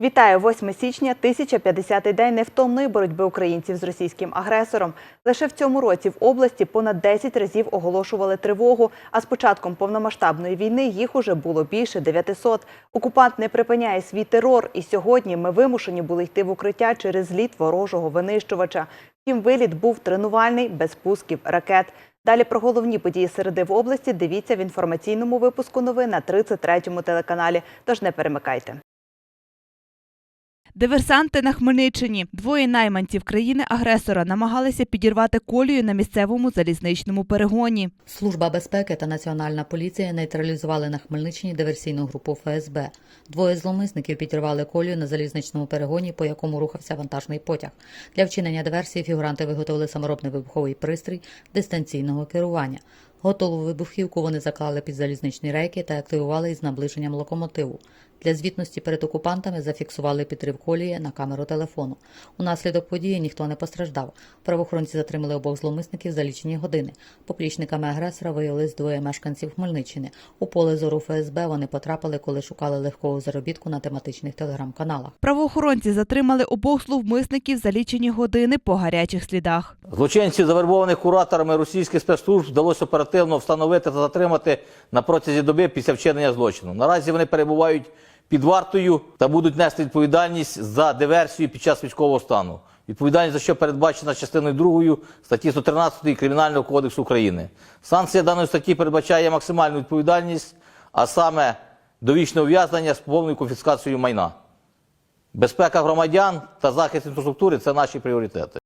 Вітаю 8 січня, 1050-й день невтомної боротьби українців з російським агресором. Лише в цьому році в області понад 10 разів оголошували тривогу. А з початком повномасштабної війни їх уже було більше 900. Окупант не припиняє свій терор, і сьогодні ми вимушені були йти в укриття через зліт ворожого винищувача. Втім, виліт був тренувальний, без пусків ракет. Далі про головні події середи в області дивіться в інформаційному випуску новин на 33-му телеканалі. Тож не перемикайте. Диверсанти на Хмельниччині. Двоє найманців країни-агресора намагалися підірвати колію на місцевому залізничному перегоні. Служба безпеки та національна поліція нейтралізували на Хмельниччині диверсійну групу ФСБ. Двоє зловмисників підірвали колію на залізничному перегоні, по якому рухався вантажний потяг. Для вчинення диверсії фігуранти виготовили саморобний вибуховий пристрій дистанційного керування. Готову вибухівку вони заклали під залізничні рейки та активували із наближенням локомотиву. Для звітності перед окупантами зафіксували підрив колії на камеру телефону. Унаслідок події ніхто не постраждав. Правоохоронці затримали обох зловмисників за лічені години. Поплічниками агресора виявились двоє мешканців Хмельниччини. У поле зору ФСБ вони потрапили, коли шукали легкого заробітку на тематичних телеграм-каналах. Правоохоронці затримали обох зловмисників за лічені години по гарячих слідах. Злочинців, завербованих кураторами російських спецслужб, вдалося оперативно встановити та затримати на протязі доби після вчинення злочину. Наразі вони перебувають під вартою та будуть нести відповідальність за диверсію під час військового стану. Відповідальність за що передбачена частиною 2 статті 113 Кримінального кодексу України. Санкція даної статті передбачає максимальну відповідальність, а саме довічне ув'язнення з повною конфіскацією майна. Безпека громадян та захист інфраструктури це наші пріоритети.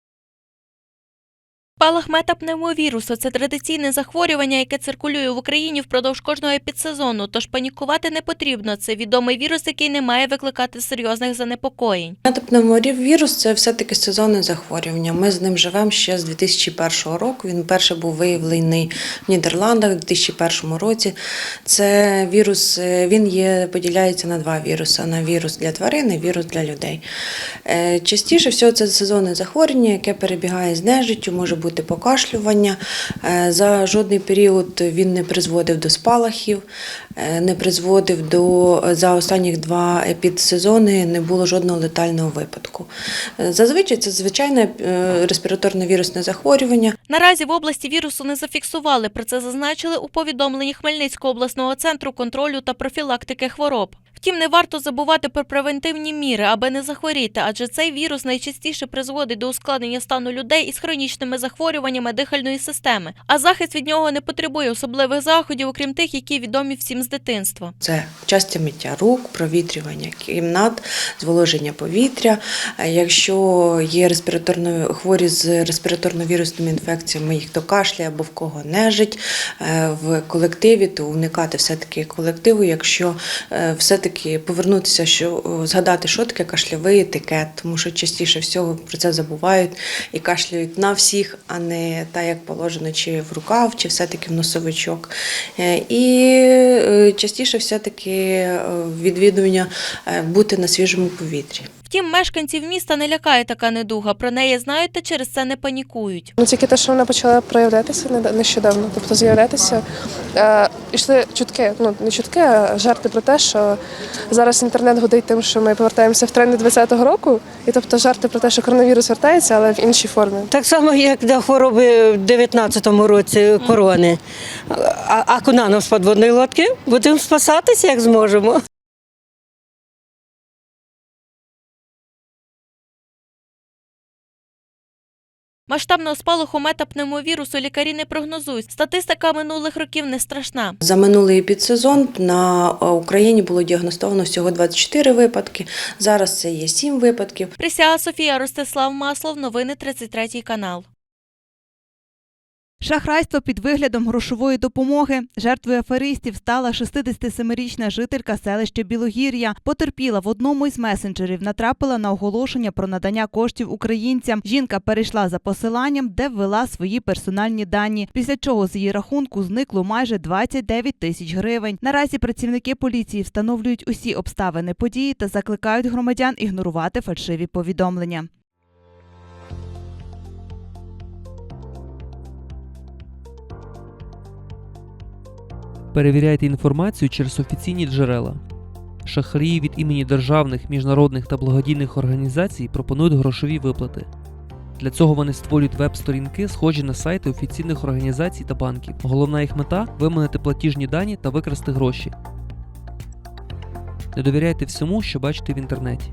Спалах метапневмовірусу – це традиційне захворювання, яке циркулює в Україні впродовж кожного епідсезону, тож панікувати не потрібно. Це відомий вірус, який не має викликати серйозних занепокоєнь. Метапневмовірус – це все-таки сезонне захворювання. Ми з ним живемо ще з 2001 року. Він перше був виявлений в Нідерландах у 2001 році. Це вірус, е, він є, поділяється на два віруси: на вірус для тварин і вірус для людей. Е, Частіше всього це сезонне захворювання, яке перебігає з нежиттю, може бути покашлювання. Е, За жодний період він не призводив до спалахів, е, не призводив до за останніх два епідсезони не було жодного летального випадку. Е, Зазвичай це звичайне е, респіраторне вірусне захворювання. Наразі в області вірусу не зафіксували. Про це зазначили у повідомленні Хмельницького обласного центру контролю та профілактики хвороб. Втім, не варто забувати про превентивні міри, аби не захворіти, адже цей вірус найчастіше призводить до ускладнення стану людей із хронічними захворюваннями дихальної системи. А захист від нього не потребує особливих заходів, окрім тих, які відомі всім з дитинства. Це часте миття рук, провітрювання кімнат, зволоження повітря. Е, Якщо є респіраторно хворі з респіраторно-вірусними інфекціями, їх то кашля або в кого нежить е, в колективі, то уникати все-таки колективу, якщо е, все-таки повернутися, що згадати, що таке кашлявий етикет, тому що частіше всього про це забувають і кашлюють на всіх, а не так, як положено, чи в рукав, чи все-таки в носовичок. Е, І е, частіше все-таки е, відвідування бути на свіжому повітрі. Втім, мешканців міста не лякає така недуга. Про неї знають та через це не панікують. Ну тільки те, що вона почала проявлятися нещодавно, тобто з'являтися, е, йшли чутки, ну не чутки, а жарти про те, що зараз інтернет гудить тим, що ми повертаємося в тренди 20-го року, і тобто жарти про те, що коронавірус вертається, але в іншій формі. Так само, як до хвороби в 19-му році корони. А, а куди нам з подводної лодки? Будемо спасатися, як зможемо. Масштабного спалаху метапневмовірусу лікарі не прогнозують. Статистика минулих років не страшна. За минулий підсезон на е, Україні було діагностовано всього 24 випадки. Зараз це є 7 випадків. Присяга Софія Ростислав Маслов. Новини 33 канал. Шахрайство під виглядом грошової допомоги. Жертвою аферистів стала 67-річна жителька селища Білогір'я. Потерпіла в одному із месенджерів, натрапила на оголошення про надання коштів українцям. Жінка перейшла за посиланням, де ввела свої персональні дані. Після чого з її рахунку зникло майже 29 тисяч гривень. Наразі працівники поліції встановлюють усі обставини події та закликають громадян ігнорувати фальшиві повідомлення. Перевіряйте інформацію через офіційні джерела. Шахраї від імені державних, міжнародних та благодійних організацій пропонують грошові виплати. Для цього вони створюють веб-сторінки, схожі на сайти офіційних організацій та банків. Головна їх мета виманити платіжні дані та викрасти гроші. Не довіряйте всьому, що бачите в інтернеті.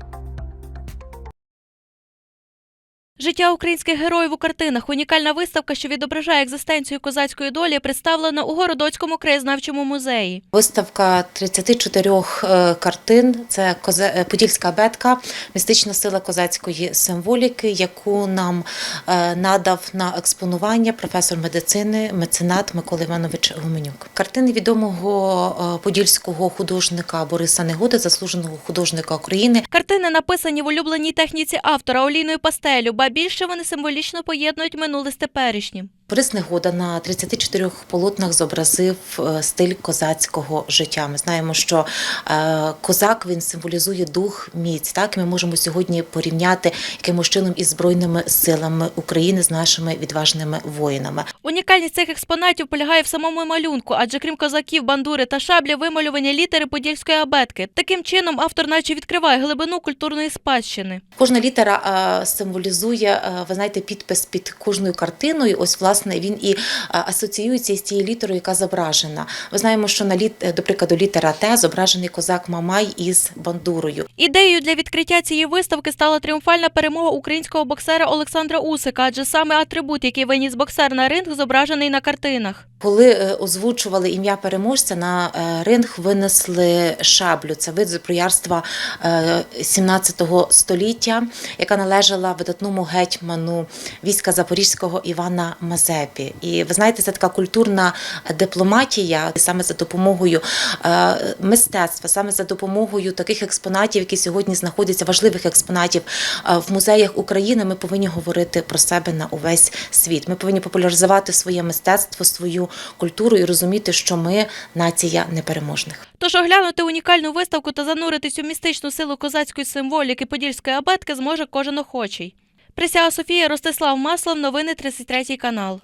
Життя українських героїв у картинах. Унікальна виставка, що відображає екзистенцію козацької долі, представлена у Городоцькому краєзнавчому музеї. Виставка 34 е, картин. Це е, подільська бетка, містична сила козацької символіки, яку нам е, надав на експонування професор медицини, меценат Микола Іванович Гуменюк. Картини відомого подільського художника Бориса Негоди, заслуженого художника України. Картини написані в улюбленій техніці автора олійною пастелю, ба більше вони символічно поєднують минуле з теперішнім. Борис Негода на 34 полотнах зобразив е, стиль козацького життя. Ми знаємо, що е, козак він символізує дух, міць. Так ми можемо сьогодні порівняти якимось чином із збройними силами України з нашими відважними воїнами. Унікальність цих експонатів полягає в самому малюнку, адже крім козаків, бандури та шаблі, вималювані літери подільської абетки. Таким чином автор наче відкриває глибину культурної спадщини. Кожна літера е, символізує, ви знаєте, підпис під кожною картиною. Ось власне він і е, асоціюється з тією літерою, яка зображена. Ми знаємо, що на літ, е, до прикладу, літера Т зображений козак Мамай із бандурою. Ідеєю для відкриття цієї виставки стала тріумфальна перемога українського боксера Олександра Усика, адже саме атрибут, який виніс боксер на ринг, зображений на картинах. Коли е, озвучували ім'я переможця, на е, ринг винесли шаблю. Це вид зброярства е, 17 століття, яка належала видатному гетьману війська Запорізького Івана Мазепі. І ви знаєте, це така культурна дипломатія саме за допомогою е, мистецтва, саме за допомогою таких експонатів, які сьогодні знаходяться важливих експонатів е, в музеях України. Ми повинні говорити про себе на увесь світ. Ми повинні популяризувати своє мистецтво, свою культуру і розуміти, що ми нація непереможних. Тож оглянути унікальну виставку та зануритись у містичну силу козацької символіки подільської абетки зможе кожен охочий. Присяга Софія Ростислав Маслов, новини 33 канал.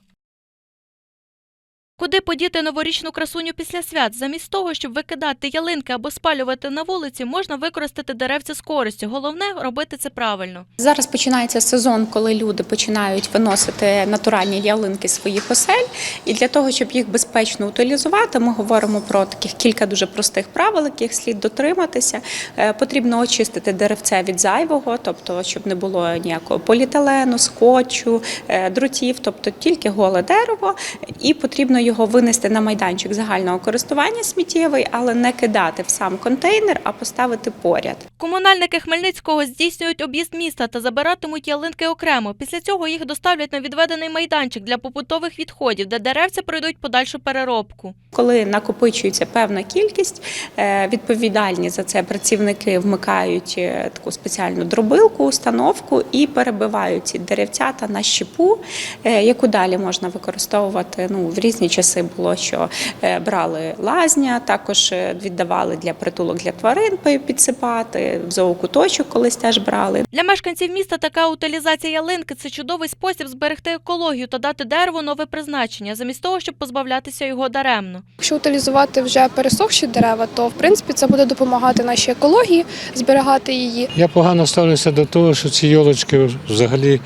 Куди подіти новорічну красуню після свят? Замість того, щоб викидати ялинки або спалювати на вулиці, можна використати деревця з користю. Головне робити це правильно. Зараз починається сезон, коли люди починають виносити натуральні ялинки своїх осель. І для того, щоб їх безпечно утилізувати, ми говоримо про таких кілька дуже простих правил, яких слід дотриматися. Е, Потрібно очистити деревце від зайвого, тобто, щоб не було ніякого поліетилену, скотчу, е, дротів, тобто тільки голе дерево, і потрібно його винести на майданчик загального користування сміттєвий, але не кидати в сам контейнер, а поставити поряд. Комунальники Хмельницького здійснюють об'їзд міста та забиратимуть ялинки окремо. Після цього їх доставлять на відведений майданчик для побутових відходів, де деревця пройдуть подальшу переробку. Коли накопичується певна кількість, е, відповідальні за це працівники вмикають е, таку спеціальну дробилку, установку і перебивають ці деревцята на щепу, е, яку далі можна використовувати. Ну в різні часи було, що е, брали лазня, також е, віддавали для притулок для тварин підсипати, в зоокуточок колись теж брали. Для мешканців міста така утилізація ялинки це чудовий спосіб зберегти екологію та дати дереву нове призначення, замість того, щоб позбавлятися його даремно. Якщо утилізувати вже пересохші дерева, то в принципі це буде допомагати нашій екології, зберігати її. Я погано ставлюся до того, що ці йолочки взагалі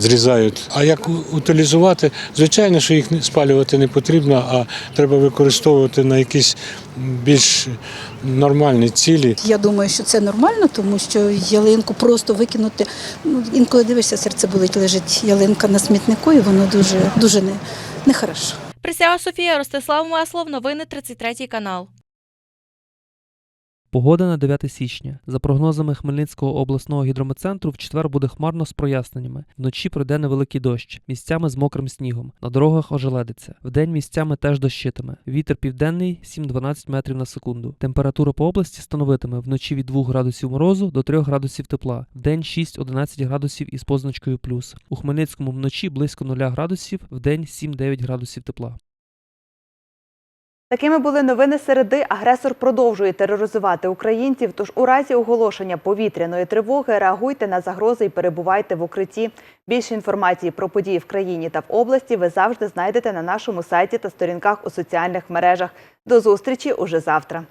зрізають. А як утилізувати? Звичайно, що їх не- спалювати не потрібно, а треба використовувати на якісь більш нормальні цілі. Я думаю, що це нормально, тому що ялинку просто викинути. Ну, інколи дивишся, серце болить, лежить ялинка на смітнику, і воно дуже, дуже не, нехорошо. Присяга Софія Ростислав Маслов, новини 33 канал. Погода на 9 січня. За прогнозами Хмельницького обласного гідрометцентру, в четвер буде хмарно з проясненнями. Вночі пройде невеликий дощ, місцями з мокрим снігом. На дорогах ожеледиться. Вдень місцями теж дощитиме. Вітер південний 7-12 метрів на секунду. Температура по області становитиме вночі від 2 градусів морозу до 3 градусів тепла. Вдень 6-11 градусів із позначкою плюс. У Хмельницькому вночі близько 0 градусів, вдень 7-9 градусів тепла. Такими були новини середи. Агресор продовжує тероризувати українців. Тож у разі оголошення повітряної тривоги реагуйте на загрози і перебувайте в укритті. Більше інформації про події в країні та в області ви завжди знайдете на нашому сайті та сторінках у соціальних мережах. До зустрічі уже завтра.